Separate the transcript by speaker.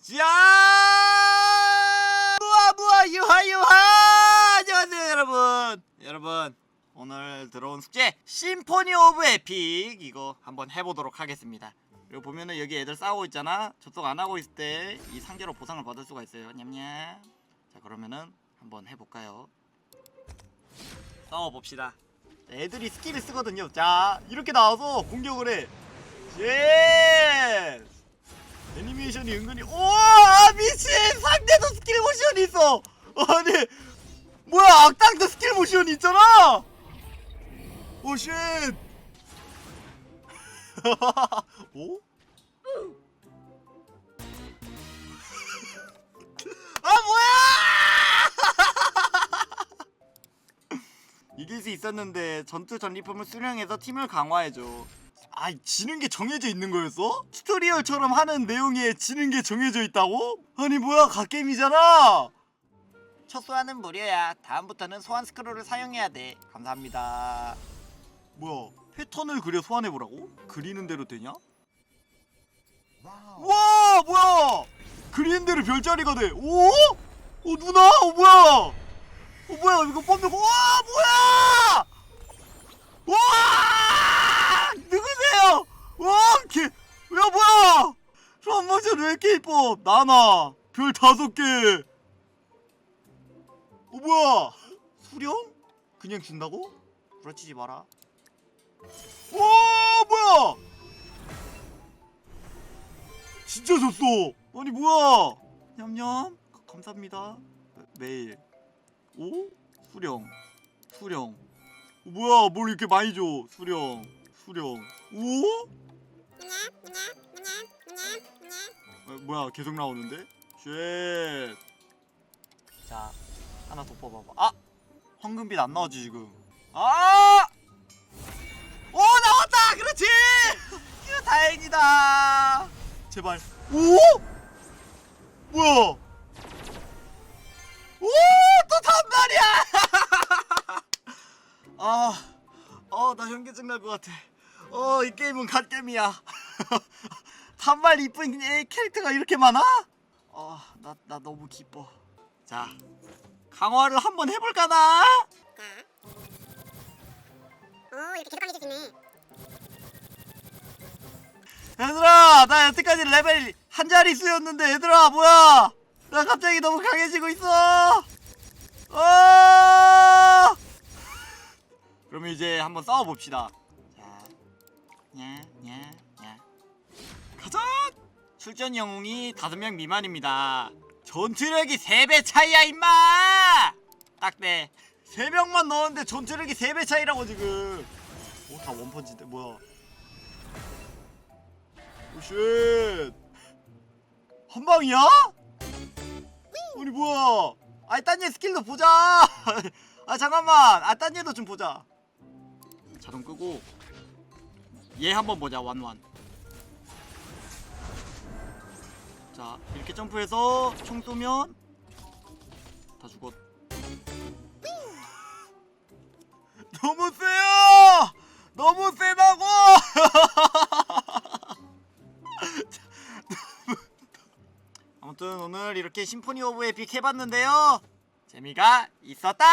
Speaker 1: 자! 무아 무아 유하 유하! 안녕하세요 여러분. 여러분 오늘 들어온 숙제 심포니 오브 에픽 이거 한번 해보도록 하겠습니다. 그리고 보면은 여기 애들 싸우고 있잖아. 접속 안 하고 있을 때 이 상자로 보상을 받을 수가 있어요. 냠냠. 자 그러면은 한번 해볼까요? 싸워 봅시다. 애들이 스킬을 쓰거든요. 자 이렇게 나와서 공격을 해. 예! 애니메이션이 은근히 오 아, 미친 상대도 스킬 모션이 있어. 아니 뭐야 악당도 스킬 모션이 있잖아. 오 쉣. 오? 아 뭐야! 이길 수 있었는데 전투 전리품을 수령해서 팀을 강화해줘. 아, 지는 게 정해져 있는 거였어? 튜토리얼처럼 하는 내용에 지는 게 정해져 있다고? 아니 뭐야 갓게임이잖아. 첫 소환은 무료야. 다음부터는 소환 스크롤을 사용해야 돼. 감사합니다. 뭐야 패턴을 그려 소환해 보라고? 그리는 대로 되냐? 와 뭐야 그리는 대로 별자리가 돼. 오? 어 누나? 어 뭐야? 어 뭐야 이거 뻔하고 와 뭐야? 이뻐? 나나 별 다섯 개. 어 뭐야? 수령? 그냥 준다고? 부러치지 마라. 와 뭐야? 진짜 줬어. 아니 뭐야? 냠냠 가- 감사합니다. 매일. 오? 수령. 수령. 어, 뭐야? 뭘 이렇게 많이 줘? 수령. 수령. 오? 어, 뭐야? 계속 나오는데? 쉣. 자, 하나 더 뽑아봐. 아! 황금빛 안 나오지 지금. 아! 오 나왔다! 그렇지! 휴 다행이다. 제발. 오? 뭐야? 오! 또 단발이야! 아, 어, 나 현기증 날 것 같아. 어, 이 게임은 갓게임이야. 단발 이쁜 애 캐릭터가 이렇게 많아? 어, 나, 나 너무 기뻐. 자, 강화를 한번 해볼까 나?
Speaker 2: 오 이렇게 계속 강해질 수 있네
Speaker 1: 얘들아, 나 여태까지 레벨 한 자릿수였는데, 얘들아, 뭐야? 나 갑자기 너무 강해지고 있어. 아! 그러면 이제 한번 싸워 봅시다. 자, 냐, 냐, 냐. 가자! 출전 영웅이 다섯 명 미만입니다. 전투력이 3배 차이야, 임마! 딱 돼. 3명만 넣었는데 전투력이 3배 차이라고, 지금. 오, 다 원펀치인데, 뭐야. 오쉣 한 방이야? 아니 뭐야 아니 딴얘 스킬도 보자 아 잠깐만 아 딴 얘도 좀 보자 자동 끄고 얘 한번 보자 완완 자 이렇게 점프해서 총 쏘면 다 죽었. 너무 세요! 너무 세다고! 아무튼 오늘 이렇게 심포니 오브 에픽 해봤는데요. 재미가 있었다